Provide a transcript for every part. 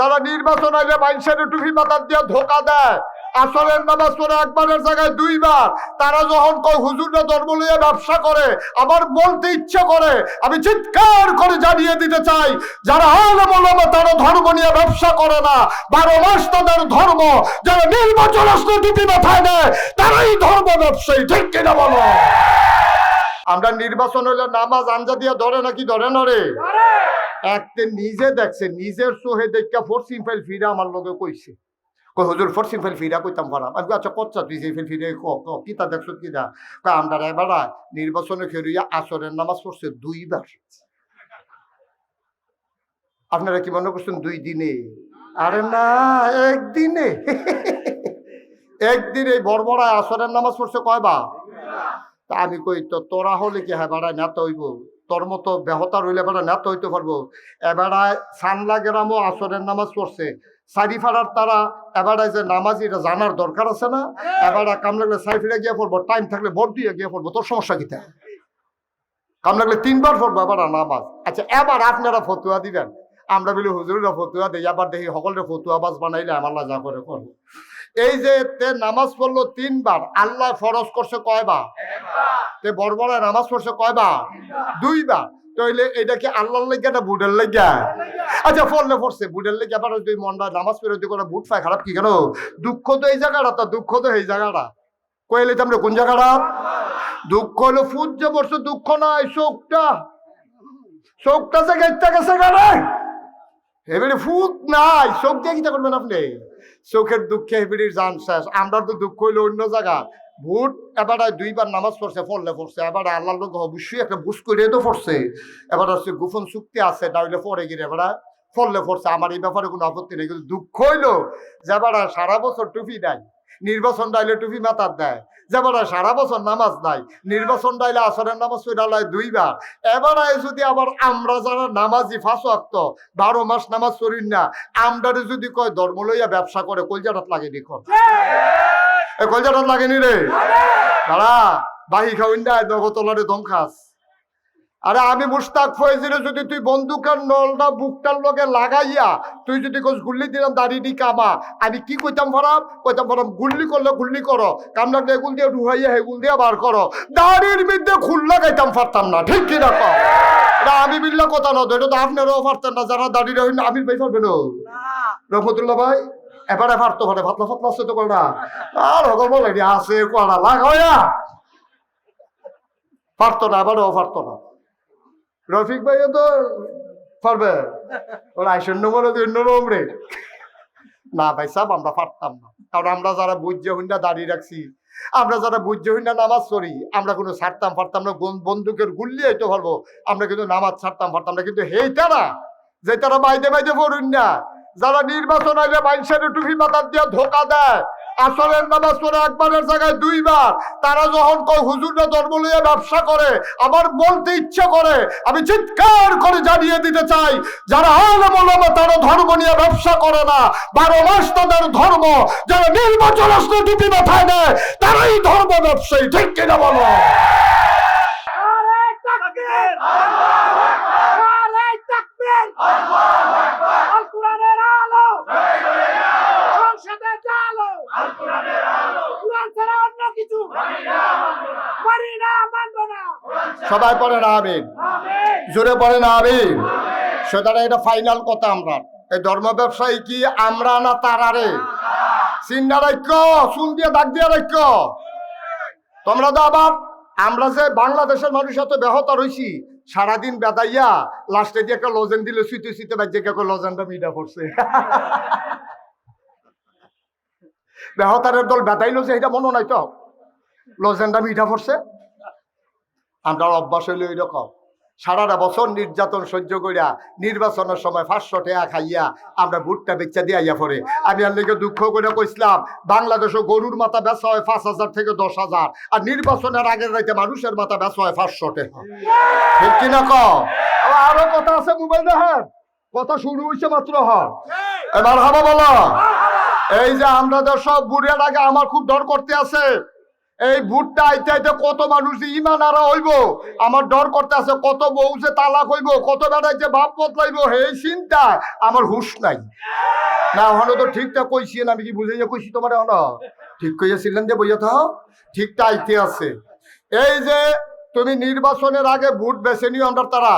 যারা নির্বাচন আইলে মানুষের টুপি মাথার দিয়ে ধোকা দেয়, আসরের নামাজ পড়ে একবারের জায়গায় দুইবার, তারা যখন কয় হুজুররা ধর্ম নিয়ে ব্যবসা করে, আমার বলতে ইচ্ছা করে, আমি চিৎকার করে জানিয়ে দিতে চাই, যারা আলম তারা ধর্ম নিয়ে ব্যবসা করে না, বারো মাস তাদের ধর্ম, যারা নির্বাচন আসলে টুপি মাথায় নেয়, তারাই ধর্ম ব্যবসায়ী, ঠিক কিনা বলো? আমরা নির্বাচন হলে নামাজ আঞ্জা দিয়ে ধরে নাকি ধরে না রে? একতে নিজে দেখছে, নিজের সোহে দেখা ফোর্সিং ফাইল ফিরা আমার লগে কইছে। কই হুজুর ফোর্সিং ফাইল ফিরা কইতাম পারাম আমি আচ্ছা কচ্ছা তুই সেই ফাইল ফিরে ক ক কিতা দেখছ কিতা কই আমরা এবার নির্বাচনে খেরুইয়া আসরের নামাজ পড়ছে দুইবার। আপনারা কি মনে করছেন দুই দিনে? আরে না, একদিনে। একদিনে বড়বড়ায় আসরের নামাজ পড়ছে কয়বার? তা আমি কই, তো তোরা হলে কি হ্যাঁ বেড়ায় নেতা হইব তোর মতো বেহতার হইলে বেড়া নেতা হইতে পারব। এবারায় সানলা গ্রামও আসরের নামাজ পড়ছে। সারি ফাড়ার তারা এবারায় যে নামাজ, এটা জানার দরকার আছে না? এবারে কাম লাগলে সারি ফিরে গিয়ে পড়ব, টাইম থাকলে ভোট দিয়ে গিয়ে পড়ব, তোর সমস্যা কিতা কাম লাগলে তিনবার পড়ব এবার নামাজ। আচ্ছা এবার আপনারা ফতুয়া দিবেন। আমরা বলি, হুজুরেরা ফতুয়া দিই আবার দেখি সকলের ফতুয়া বাস বানাইলে আমার যা করে করব। এই যে তে নামাজ পড়ল তিনবার, আল্লাহ ফরজ করছে কয়বার? তে বড় নামাজ পড়ছে কয়বার? দুইবার। তাইলে এটা কি আল্লাহর লেগে না বুডের লেগে আচ্ছা পড়লে পড়ছে। বুডের লেগে আবার দুই মনটা নামাজ পড়ে দুই করে বুট পায়, খারাপ কি কেন? দুঃখ তো এই জায়গাটা, তো দুঃখ তো এই জায়গাটা। কইলে তো আমরা কোন জায়গাটা? দুঃখ হলো ফুট যে পড়ছে দুঃখ নাই চোখটা চোখটা যে গেটটা গেছে গাড়ে এবারে ফুট নাই চোখ দিয়ে কিটা করবেন আপনি? চোখের দুঃখে হেবিড়ির যান শেষ। আমরা তো দুঃখ হইল অন্য জায়গা ভোট এবার দুইবার নামাজ পড়ছে, পড়লে পড়ছে। এবার আল্লাহ লোক অবশ্যই একটা বুস করে তো পড়ছে। এবার হচ্ছে গোপন চুক্তি আছে, না হইলে পরে গিয়ে এবার ফললে পড়ছে। আমার এই ব্যাপারে কোনো আপত্তি নেই। কিন্তু দুঃখ হইল যে এবার সারা বছর টুপি দেয় নির্বাচন ডাইলে টুপি মাথার দেয়। যেবার সারা বছর নামাজ নাই নির্বাচন ডাইলে আসরের নামাজ পড়ালায় দুইবার। এবার যদি আবার আমরা যারা নামাজি ফাঁসক্ত আক্ত বারো মাস নামাজ পড়ি না আমরারে যদি কয় ধর্ম লইয়া ব্যবসা করে কলজাটাত লাগে দেখুন এ কলজাটাত লাগেনি রে? দাঁড়া বাহি খাওয়াইন দেয় নগতলারে দম খাস। আরে আমি মুস্তাক ফয়েজিরে যদি তুই বন্দুকের নলটা বুকটার লগে লাগাইয়া তুই যদি কোস গুল্লি দিলাম দাড়ি দি কামা। আমি কি কইতাম ফরাম? কইতাম ফরাম গুল্লি করলে গুল্লি করো। কাম লাগলে এগুল দিয়ে ডুহাইয়া হেগুল দিয়ে বার করো। দাড়ির মধ্যে খুল লাগাইতাম পারতাম না। ঠিক কি? এটা আমি বিল্লা কথা না এটা তো আপনারাও পারতেন না যারা দাড়ি রহিন আমির ভাই পারবেন রহমতুল্লাহ ভাই এবারে পারতো পারে ফাতলা ফাতলা আছে তো কয়টা আর হগল বলে আছে লাগাইয়া পারতো না এবারেও পারতো না। রফিক ভাইও তো পারবে। ওর আইসের নম্বর অন্য নম্বরে না ভাই সাহেব আমরা পারতাম না। কারণ আমরা যারা বুঝ্য হইনা দাঁড়িয়ে রাখছি, আমরা যারা বুঝ্য হইনা নামাজ পড়ি, আমরা কোনো ছাড়তাম পারতাম না, বন- বন্দুকের গুল্লি হইতে পারব। আমরা কিন্তু নামাজ ছাড়তাম পারতাম না, কিন্তু হেই তারা যে তারা বাইদে বাইদে পড়ুন না। যারা নির্বাচন আইলে মানুষের টুপি মাথার দিয়ে ধোকা দেয় আসরের নামাজ পড়ে একবারের জায়গায় দুইবার। তারা যখন কয়, হুজুররা ধর্ম লইয়া ব্যবসা করে, আমার বলতে ইচ্ছা করে, আমি চিৎকার করে জানিয়ে দিতে চাই, যারা আলম ওলামা তারা ধর্ম নিয়ে ব্যবসা করে না। বারো মাস তাদের ধর্ম, যারা নির্বাচন টুপি মাথায় নেয়, তারাই ধর্ম ব্যবসায়ী, ঠিক কিনা বলো? আরে তাকবীর আরে তাকবীর আল কোরআনের আলো সংসদে আলো কোরআন ছাড়া অন্য কিছু মানি না মানবো না সবাই পড়ে না আমিন। জোরে পড়ে না আমিন। সুতরাং এটা ফাইনাল কথা আমরা। এই ধর্ম ব্যবসায়ী কি আমরা না তারারে চিন্তা রাখ্য চুল দিয়ে দাগ দিয়ে রাখ্য তোমরা তো আবার আমরা যে বাংলাদেশের মানুষ এত ব্যাহত রইছি সারাদিন বেদাইয়া লাস্টে দিয়ে একটা লজেন দিলে সুইতে সুইতে বাজ্যে লজেনটা মিডা পড়ছে। বেহতারের দল বেদাইলো যে এটা মনে নাই তো? লজেনটা মিঠা পড়ছে? আমরা অভ্যাস হইল এরকম সারাটা বছর নির্যাতন সহ্য করিয়া নির্বাচনের সময় পাঁচশো টাকা খাইয়া আমরা ভুট্টা বেচা দিয়া পরে আমি লেগে দুঃখ করে কইছিলাম, বাংলাদেশে গরুর মাথা বেচা হয় পাঁচ হাজার থেকে দশ হাজার, আর নির্বাচনের আগের রাইতে মানুষের মাথা বেচা হয় পাঁচশো টাকা। ঠিক কিনা আরও কথা আছে মোবাইল দেখেন? কথা শুরু হয়েছে মাত্র হয় এবার হাবা বলো। এই যে আমরা সব বুড়িয়ার আগে আমার খুব ডর করতে আছে। এই ভুট্টা আইতে আইতে কত মানুষ ইমান আরা হইব? আমার ডর করতে আছে কত বউ যে তালাক হইব, কত বেড়াই যে ভাব বদলাইব, এই চিন্তা আমার হুশ নাই। না হলো তো ঠিকঠাক কইছি না, আমি কি বুঝে যে কইছি তোমার হলো ঠিক কইয়াছিলেন যে বইয়া থাও? ঠিকটা আইতে আছে। এই যে তুমি নির্বাচনের আগে ভোট বেছে নিও আমরা তারা।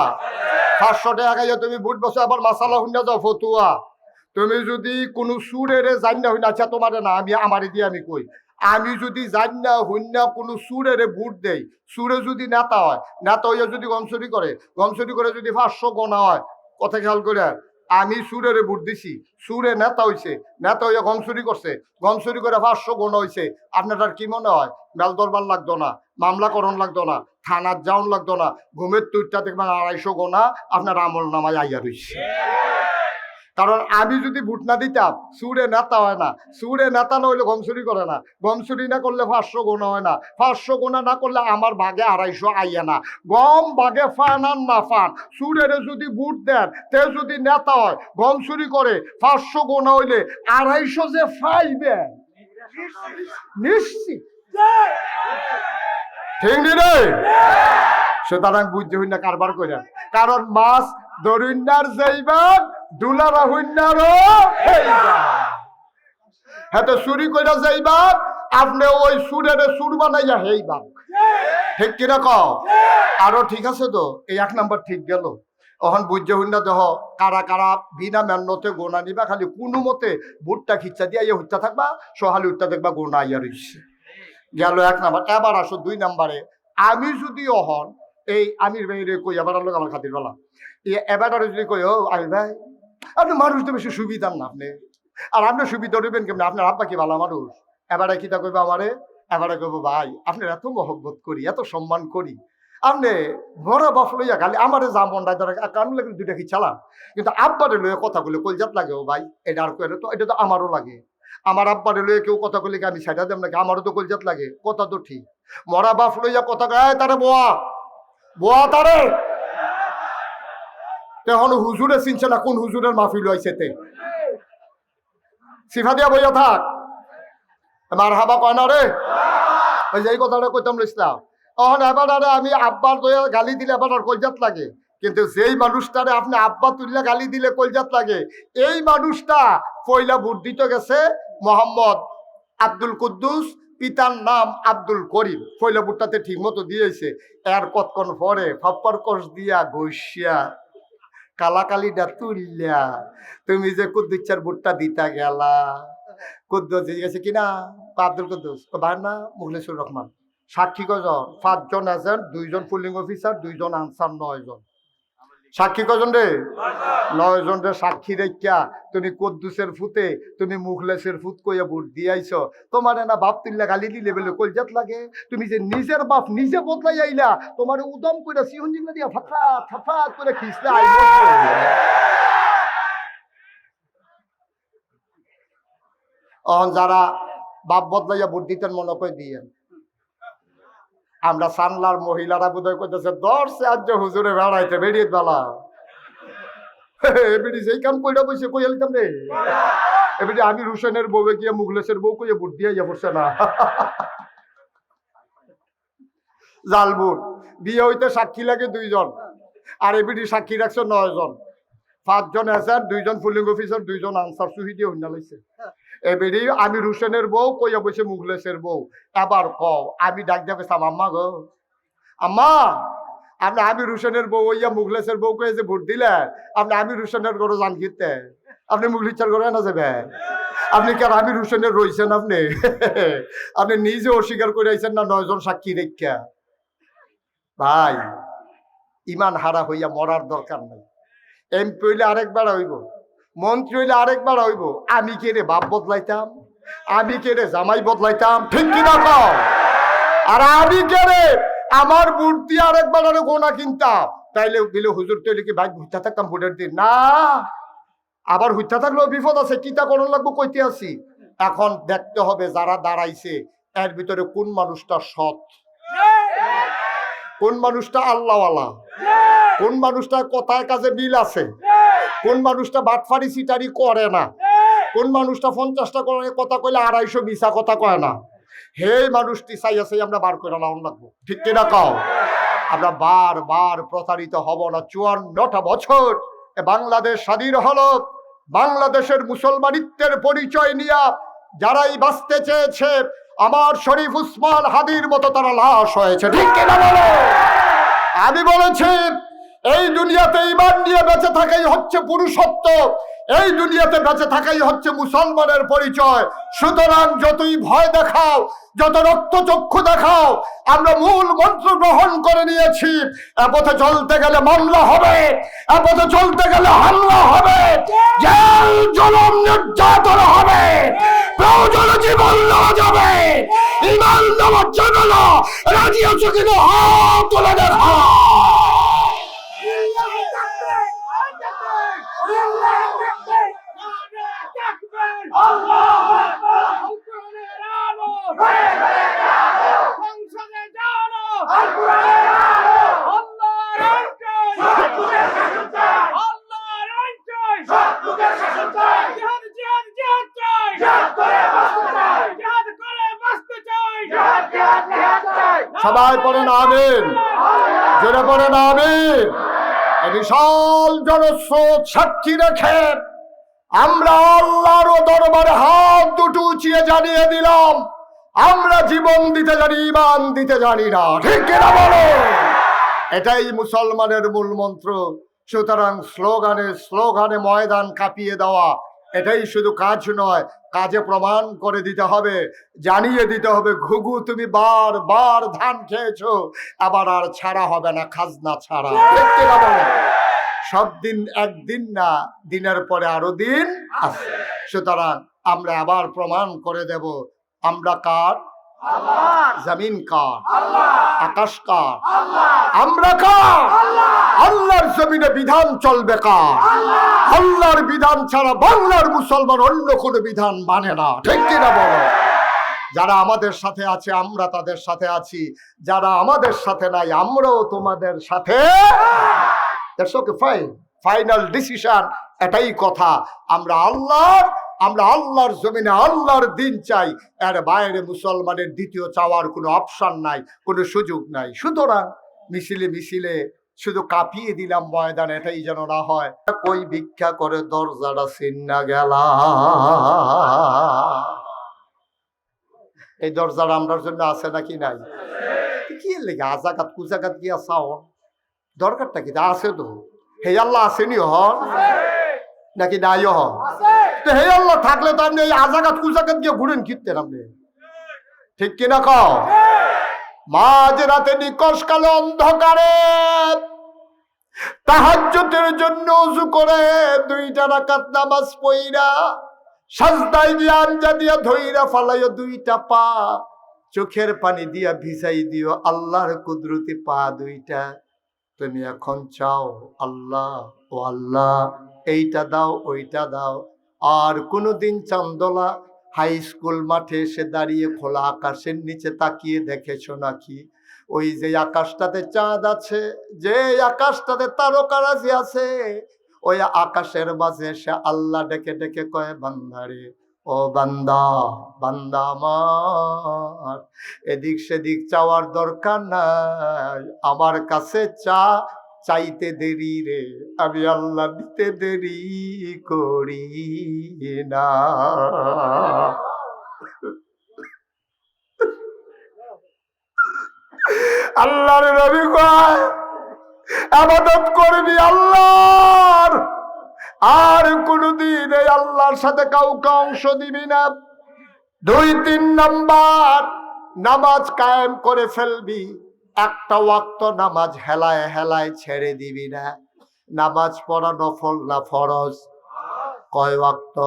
পাঁচশো টাকা তুমি ভোট বেছো, আবার মাসালা হুন্ডা যাও ফতুয়া। তুমি যদি কোনো সুরেরে জান্না হইনা আচ্ছা তোমার না, আমি, আমারে দিয়ে আমি কই? আমি যদি জান্না হইনা কোনো সুরেরে ভোট দেই, সুরে যদি নেতা হয়, নেতা হইয়া যদি গমচুরি করে গমচুরি করে যদি পাঁচশো গোনা হয়, কথা খেয়াল করে আমি সুরেরে ভোট দিছি, সুরে নেতা হইছে, নেতা হইয়া গমচুরি করছে গমচুরি করে পাঁচশো গোনা হইছে, আপনার কি মনে হয়? মেল দরবার লাগতো না মামলা করণ লাগতো না থানার যাওন লাগতো না, ঘুমের তুইটা দেখবেন আড়াইশো গোনা আপনার আমল নামায় আইয়া রইছে। কারণ আমি যদি ভোট না দিতাম, সুরে নেতা হয় না। সুরে নেতা না হইলে গমচুরি করে না। গমচুরি না করলে পাঁচশো গোনা হয় না। পাঁচশো গোনা না করলে আমার ভাগে আড়াইশো আইয়া না। গম ভাগে ফান আর না ফান। সুরের যদি ভোট দেন, তে যদি নেতা হয় গম চুরি করে, পাঁচশো গোনা হইলে আড়াইশো যে ফাইবেন নিশ্চিত। ঠিক নি রে? সুতরাং বুঝতে হইনা কারবার করে কারণ মাছ দরিন্নার যাইবান দুলারা হইনারও হ্যাঁ চুরি করে যাইবান আপনি ওই সুরের সুর বানাইয়া হেইবান ঠিক কিনা কও? আরও ঠিক আছে তো? এই এক নাম্বার ঠিক গেল। অহন বুঝতে হইন দেহ কারা কারা বিনা মেন্নতে গোনা নিবা, খালি কোনো মতে বুটটা খিচ্চা দিয়া ইয়ে হত্যা থাকবা, সহালি উঠতে দেখবা গোনা ইয়া রইছে। গেল এক নাম্বার। এবার আসো দুই নাম্বারে। আমি যদি অহন, এই আমির ভাইরে কই, এবার লোক আমার খাতির বলা। এবার যদি কই, ও আমি ভাই আপনি মানুষ তো বেশি সুবিধার না আপনি। আর আপনি সুবিধা দেবেন কেমন? আপনার আব্বা কি ভালো মানুষ? এবারে কিতা কইবা আমারে? এবারে কইব, ভাই, আপনার এত মহব্বত করি, এত সম্মান করি। আপনি বড় বাপ লইয়া খালি আমারে যা মন রায় ধরে কারণ লাগে দুইটা কি চালান? কিন্তু আব্বারে লইয়া কথা বলে কলজাত লাগে, ও ভাই, এটা আর কইলে তো, এটা তো আমারও লাগে। আমার আব্বারে লইয়া কেউ কথা বলে কি আমি সেটা দেব নাকি? আমারও তো কলজাত লাগে, কথা তো ঠিক। মরা বাপ লইয়া কথা কয় তারে বোয়া বোয়া তারে! তখন হুজুরে চিনছে না কোন হুজুরের মাহফিল হয়েছে তে। সিফা দিয়া বইয়া থাক। মার হাবা কয় না রে? এই কথাটা কইতাম ইসলাম। তখন এবার আরে আমি আব্বার দয়া গালি দিলে এবার আর কলজাত লাগে। কিন্তু যেই মানুষটারে আপনি আব্বা তুললে গালি দিলে কলজাত লাগে, এই মানুষটা পয়লা ভোট দিতে গেছে মোহাম্মদ আব্দুল কুদ্দুস, পিতার নাম আব্দুল করিম। পয়লা ভোটটাতে ঠিক মতো দিয়েছে। এর কতক্ষণ পরে ফাপ্পার কষ দিয়া ঘষিয়া কালাকালিটা তুললা তুমি যে কুদ্দুচ্ছার বুটটা দিতা গেলা। কুদ্দুস গেছে কিনা? আব্দুল কুদ্দুস। ভাইয়ের না, মুখলেসুর রহমান। সাক্ষী কজন? পাঁচজন আছেন, দুইজন পুলিং অফিসার দুইজন আনসার নয় জন সাক্ষী কজন রে? নয় জন রে সাক্ষী রেখা। তুমি কদ্দুসের ফুতে তুমি মুখলেসের ফুত কইয়া ভোট দিয়াইছ। তোমার না বাপ তুললা গালি দিলে বলে কলজাত লাগে। তুমি যে নিজের বাপ নিজে বদলাই আইলা তোমার উদম কইরা সিহন জিঙ্গা দিয়া ফাফা ফাফা করে খিসলে অন যারা বাপ বদলাইয়া ভোট দিতেন মনে করে দিয়েন। আমরা সানলার মহিলারা বোধহয় করতেছে দর্শে আজ হুজুরে বেড়াইতে বেরিয়ে বেলা। এবিডি সেই কাম কইরা বসে কই এলিতাম রে। এবিডি আমি রুশনের বউয়ে গিয়ে মুগলেশের বউ কইয়া ভোট দিয়ে যা বসে না। জাল ভোট বিয়ে হইতে সাক্ষী লাগে দুইজন, আর এবিডি সাক্ষী রাখছে নয় জন পাঁচজন এজেন্ট দুইজন পুলিং অফিসার দুইজন আনসার সুহি দিয়ে হইনা লইছে। এবারে আমি রুশনের বউ কইয়া বসে মুগলেশের বউ। এবার কও আমি ডাক দিয়ে কইতাম আম্মা গো। আম্মা আপনি আমি রুশনের বউ ইয়া মুগলেশের বউ কয়ে যে ভোট দিলে আপনি আমি রুশনের গরো জান কিনতে আপনি মুগলিচার গরো না যাবে আপনি কি আর আমি রুশনের রইছেন আপনি? আপনি নিজে অস্বীকার করে আইছেন না নয়জন সাক্ষী রেখা? ভাই ইমান হারা হইয়া মরার দরকার নাই। এমপি হইলে আরেকবার হইব। মন্ত্রী হইলে আরেকবার হইব। আমি কে রে বাপ বদলাইতাম? আমি কে রে জামাই বদলাইতাম? ঠিক কিনা কও? আর আমি কে রে? আমার মূর্তি আরেকবার আরে গোনা কিনতাম। তাইলে দিলে হুজুর তৈলে কি ভাই হুইতা থাকতাম ভোটের দিন? না। আবার হুইতা থাকলেও বিপদ আছে কিতা করণ লাগবো কইতে আসি এখন দেখতে হবে যারা দাঁড়াইছে, এর ভিতরে কোন মানুষটা সৎ? কোন মানুষটা আল্লাহওয়ালা? কোন মানুষটা কথায় কাজে বিল আছে? কোন মানুষটা বাটফারি সিটারি করে না? কোন মানুষটা পঞ্চাশটা করে কথা কইলে আড়াইশো মিশা কথা কয় না? হে মানুষটি, চাই আছে আমরা বার করে লাউন লাগবো ঠিক কিনা কও? আমরা বার বার প্রতারিত হব না। চুয়ান্নটা বছর বাংলাদেশ স্বাধীন হলো। বাংলাদেশের মুসলমানিত্বের পরিচয় নিয়ে যারাই বাঁচতে চেয়েছে, আমার শরীফ উসমান হাদির মতো তারা লাশ হয়েছে। ঠিক কিনা বলো? আমি বলেছি এই দুনিয়াতে ইমান নিয়ে বেঁচে থাকাই হচ্ছে পুরুষত্ব। এই দুনিয়াতে বেঁচে থাকাই হচ্ছে মুসলমানের পরিচয়। সুতরাং যতই ভয় দেখাও, যত রক্তচক্ষু দেখাও, আমরা মূল মন্ত্র গ্রহণ করে নিয়েছি এ পথে চলতে গেলে মামলা হবে এ পথে চলতে গেলে হামলা হবে, জেল, জলম নির্যাতন হবে, প্রয়োজন জীবন নেওয়া যাবে ইমান দেওয়ার জন্য রাজি আছো কিনা হাত তুলে দেখা সবাই পড়েন আমিন। জোরে পড়েন আমিন। বিশাল জনস্রোত সাক্ষী রেখে আমরা আল্লাহর দরবারে হাত দুটো উঁচিয়ে জানিয়ে দিলাম, আমরা জীবন দিতে জানি ইমান দিতে জানি না। ঠিক কিনা বলো? এটাই মুসলমানের মূল মন্ত্র। সুতরাং স্লোগানে স্লোগানে ময়দান কাঁপিয়ে দেওয়া এটাই শুধু কাজ নয়, কাজে প্রমাণ করে দিতে হবে, জানিয়ে দিতে হবে, ঘুঘু তুমি বার বার ধান খেয়েছো, আবার আর ছাড়া হবে না, খাজনা ছাড়া? সব দিন একদিন না, দিনের পরে আরও দিন সুতরাং আমরা আবার প্রমাণ করে দেব, আমরা কার? জমিন কার? আকাশ কার? আমরা কার? আল্লাহর জমিনে বিধান চলবে কার? আল্লাহর বিধান ছাড়া বাংলার মুসলমান অন্য কোনো বিধান মানে না। ঠিক কিনা বলো? যারা আমাদের সাথে আছে আমরা তাদের সাথে আছি। যারা আমাদের সাথে নাই আমরাও তোমাদের সাথে। That's okay fine final decision এটাই কথা। আমরা আল্লাহর আমরা আল্লাহর জমিনে আল্লাহর দিন চাই। এর বাইরে মুসলমানের দ্বিতীয় চাওয়ার কোনো অপশন নাই, কোনো সুযোগ নাই। সুতরাং মিছিলে মিছিলে শুধু কাঁপিয়ে দিলাম ময়দান, এটাই যেন না হয়। কই ভিক্ষা করে দরজাটা চিন্না গেলা এই দরজাটা আমরার জন্য আছে নাকি নাই? কি লেগে? আজাকাত, কুজাকাত গিয়া চাও দরকারটা কি? আছে তো। হে আল্লাহ আসেনি হন। নাকি নাই হন? তো হে আল্লাহ, থাকলে তো আপনি এই আজাকাত কুজাকাত গিয়ে ঘুরেন কিনতেন আপনি। ঠিক কিনা কও? মাঝ রাতে নিকশ কালে অন্ধকারে তাহাজ্জুদের জন্য উজু করে দুইটা রাকাত নামাজ পইরা সাজদাই দিয়া আঞ্জা দিয়া ধইরা ফালাইও দুইটা পা চোখের পানি দিয়া ভিজাই দিও, আল্লাহর কুদরতি পা দুইটা। তুমি এখন চাও, আল্লাহ, ও আল্লাহ, এইটা দাও, ওইটা দাও। আর কোনোদিন চান্দলা হাই স্কুল মাঠে এসে দাঁড়িয়ে খোলা আকাশের নিচে তাকিয়ে দেখেছ নাকি? ওই যে আকাশটাতে চাঁদ আছে, যে আকাশটাতে তারকারাজি আছে, ওই আকাশের মাঝে এসে আল্লাহ ডেকে ডেকে কয় বান্দারে ও বান্দা বান্দা আমার, এদিক সেদিক চাওয়ার দরকার নাই, আমার কাছে চা চাইতে দেরি রে, আমি আল্লাহ দিতে দেরি করি না। আল্লাহর রবি কয় করবি আল্লাহর। আর কোনদিন এই আল্লাহর সাথে কাউকে অংশ দিবি না। দুই, তিন নাম্বার, নামাজ কায়েম করে ফেলবি। একটা ওয়াক্ত নামাজ হেলায় হেলায় ছেড়ে দিবি না। নামাজ পড়া নফল না ফরজ? কয় ওয়াক্ত?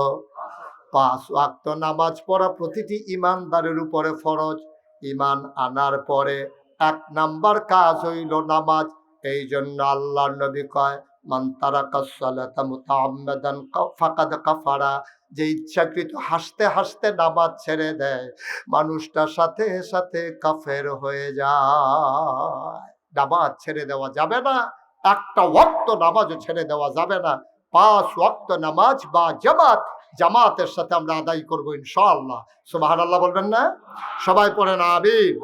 পাঁচ ওয়াক্ত। নামাজ পড়া প্রতিটি ইমানদারের উপরে ফরজ। ইমান আনার পরে এক নাম্বার কাজ হইল নামাজ। এই জন্য আল্লাহর নবী কয় মান তারাকা সালাতা মুতাআম্মাদান কা- ফাকাদ কাফারা। যে ইচ্ছাকৃত হাসতে হাসতে নামাজ ছেড়ে দেয়, মানুষটার সাথে সাথে কাফের হয়ে যায়। নামাজ ছেড়ে দেওয়া যাবে না, একটা ওয়াক্ত নামাজও ছেড়ে দেওয়া যাবে না। পাঁচ ওয়াক্ত নামাজ বা জামাত, জামাতের সাথে আমরা আদায় করব ইনশাআল্লাহ। সুবাহ বলবেন না? সবাই পড়ে পড়েন আবির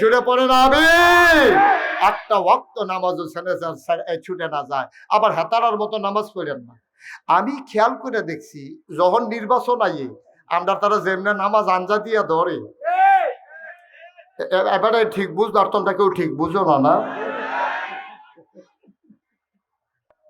জুড়ে পড়েন আবির একটা ওয়াক্ত নামাজও ছুটে না যায়। আবার হেতারার মতো নামাজ পড়েন না। আমি খেয়াল করে দেখছি, যখন নির্বাচন আইয়ে আমরা তারা যেমনে নামাজ আঞ্জা দিয়া ধরে। এবারে ঠিক বুঝবার তোমরা কেউ ঠিক বুঝো না না?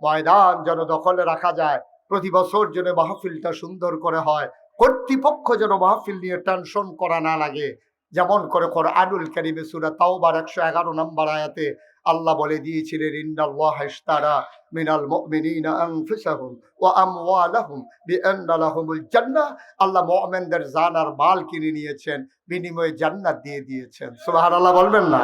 ময়দান যেন দখলে রাখা যায়। প্রতি বছর যেন মাহফিলটা সুন্দর করে হয়। কর্তৃপক্ষ যেন মাহফিল নিয়ে টেনশন করা না লাগে। যেমন করে করে আনুল কারিমে সুরা তাওবার একশো এগারো নম্বর আয়াতে আল্লাহ বলে দিয়েছিলেন, ইন্নাল্লাহ ইশতারা মিনাল মুমিনিনা আনফুসাহুম ওয়া আমওয়ালাহুম বিআন্না লাহুমুল জান্নাহ। আল্লাহ মুমিনদের জান আর মাল কিনে নিয়েছেন, বিনিময়ে জান্নাত দিয়ে দিয়েছেন। সুবহানাল্লাহ বলবেন না?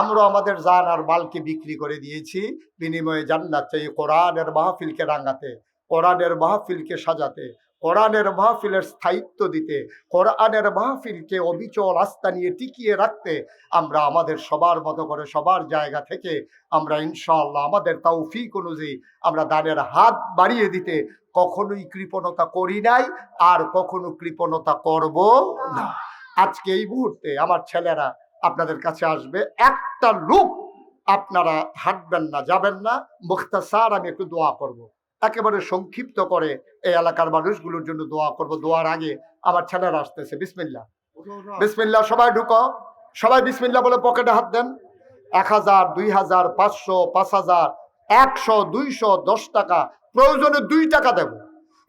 আমরা আমাদের জান আর মালকে বিক্রি করে দিয়েছি, বিনিময়ে জান্নাত চাই কোরআনের মাহফিলকে রাঙাতে, কোরআনের মাহফিলকে সাজাতে। কোরআনের মাহফিলের স্থায়িত্ব দিতে, কোরআনের মাহফিলকে অবিচল আস্থা নিয়ে টিকিয়ে রাখতে আমরা আমাদের সবার মতো করে সবার জায়গা থেকে আমরা ইনশাআল্লাহ আমাদের তৌফিক অনুযায়ী আমরা দানের হাত বাড়িয়ে দিতে কখনোই কৃপণতা করি নাই আর কখনো কৃপণতা করব না আজকে এই মুহূর্তে আমার ছেলেরা আপনাদের কাছে আসবে, একটা লোক আপনারা হাঁটবেন না, যাবেন না, মুখতাসার আমি একটু দোয়া করব। একেবারে সংক্ষিপ্ত করে এই এলাকার মানুষগুলোর জন্য দোয়া করব। দোয়ার আগে আমার ছেলেরা আসতেছে বিসমিল্লা বিসমিল্লা সবাই ঢুকো। সবাই বিসমিল্লা বলে পকেটে হাত দেন। এক হাজার, দুই হাজার, পাঁচশো, পাঁচ হাজার, একশো, দুইশো, দশ টাকা। প্রয়োজনে দুই টাকা দেব।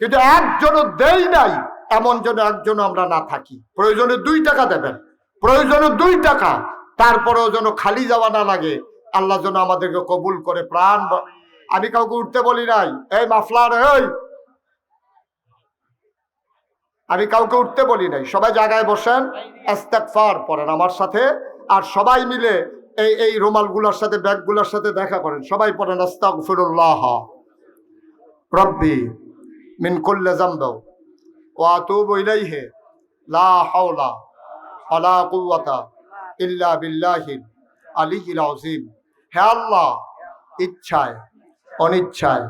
কিন্তু একজনও দেই নাই, এমন যেন একজন আমরা না থাকি। প্রয়োজনে দুই টাকা দেবেন। প্রয়োজনে দুই টাকা। তারপরেও যেন খালি যাওয়া না লাগে। আল্লাহ যেন আমাদেরকে কবুল করে প্রাণ আমি কাউকে উঠতে বলি নাই। এই মাফলার, এই! আমি কাউকে উঠতে বলি নাই। সবাই জায়গায় বসেন, ইস্তেগফার পড়েন আমার সাথে, আর সবাই মিলে এই এই রুমালগুলোর সাথে, ব্যাগগুলোর সাথে দেখা করেন। সবাই পড়েন আস্তাগফিরুল্লাহ রব্বি মিন কুল্লি যামব ওয়া আতুবু ইলাইহি, লা হাওলা ওয়ালা কুওয়াতা ইল্লা বিল্লাহিল আলিয়্যিল আযীম। হে আল্লাহ, ইচ্ছায় অনিচ্ছায়